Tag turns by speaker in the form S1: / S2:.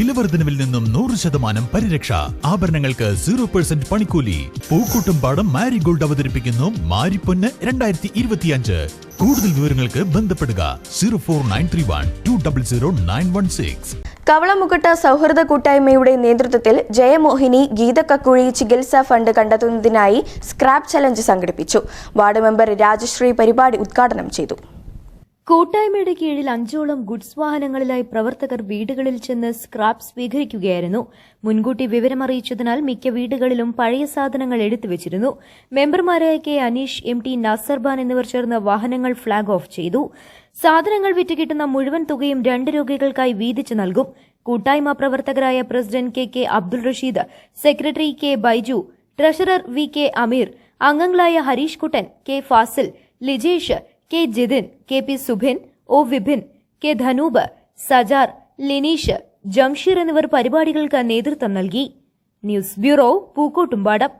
S1: വിലവർദ്ധനവിൽ നിന്നും നൂറ് ശതമാനം പരിരക്ഷ. ആഭരണങ്ങൾക്ക് സീറോ പെർസെന്റ് പണിക്കൂലി. പൂക്കൂട്ടും പാടം മാരിഗോൾഡ് അവതരിപ്പിക്കുന്നു മാരിപ്പൊന്ന് രണ്ടായിരത്തി ഇരുപത്തിയഞ്ച് കൂടുതൽ വിവരങ്ങൾക്ക് ബന്ധപ്പെടുക zero four nine three one two double zero nine one six.
S2: Kavalamukkatta സൗഹൃദ കൂട്ടായ്മയുടെ നേതൃത്വത്തിൽ ജയമോഹിനി ഗീതക്കക്കുഴി ചികിത്സാ ഫണ്ട് കണ്ടെത്തുന്നതിനായി സ്ക്രാപ്പ് ചലഞ്ച് സംഘടിപ്പിച്ചു. വാർഡ് മെമ്പർ രാജശ്രീ പരിപാടി ഉദ്ഘാടനം ചെയ്തു.
S3: കൂട്ടായ്മയുടെ കീഴിൽ അഞ്ചോളം ഗുഡ്സ് വാഹനങ്ങളിലായി പ്രവർത്തകർ വീടുകളിൽ ചെന്ന് സ്ക്രാപ്പ് സ്വീകരിക്കുകയായിരുന്നു. മുൻകൂട്ടി വിവരമറിയിച്ചതിനാൽ മിക്ക വീടുകളിലും പഴയ സാധനങ്ങൾ എടുത്തുവച്ചിരുന്നു മെമ്പർമാരായ K Aneesh M T Nasarban എന്നിവർ ചേർന്ന് വാഹനങ്ങൾ ഫ്ളാഗ് ഓഫ് ചെയ്തു. സാധനങ്ങൾ വിറ്റ് കിട്ടുന്ന മുഴുവൻ തുകയും രണ്ട് രോഗികൾക്കായി വീതിച്ചു നൽകും. കൂട്ടായ്മ പ്രവർത്തകരായ president K K Abdul Rasheed secretary K Baiju treasurer V K Ameer അംഗങ്ങളായ Harish Kuttan K Fazil Lijesh K Jithin K P Subhin O Vibhin K Dhanoob Sajar Lineesh Jamsheer എന്നിവർ പരിപാടികൾക്ക് നേതൃത്വം നൽകി. News bureau Pookkottumpadam.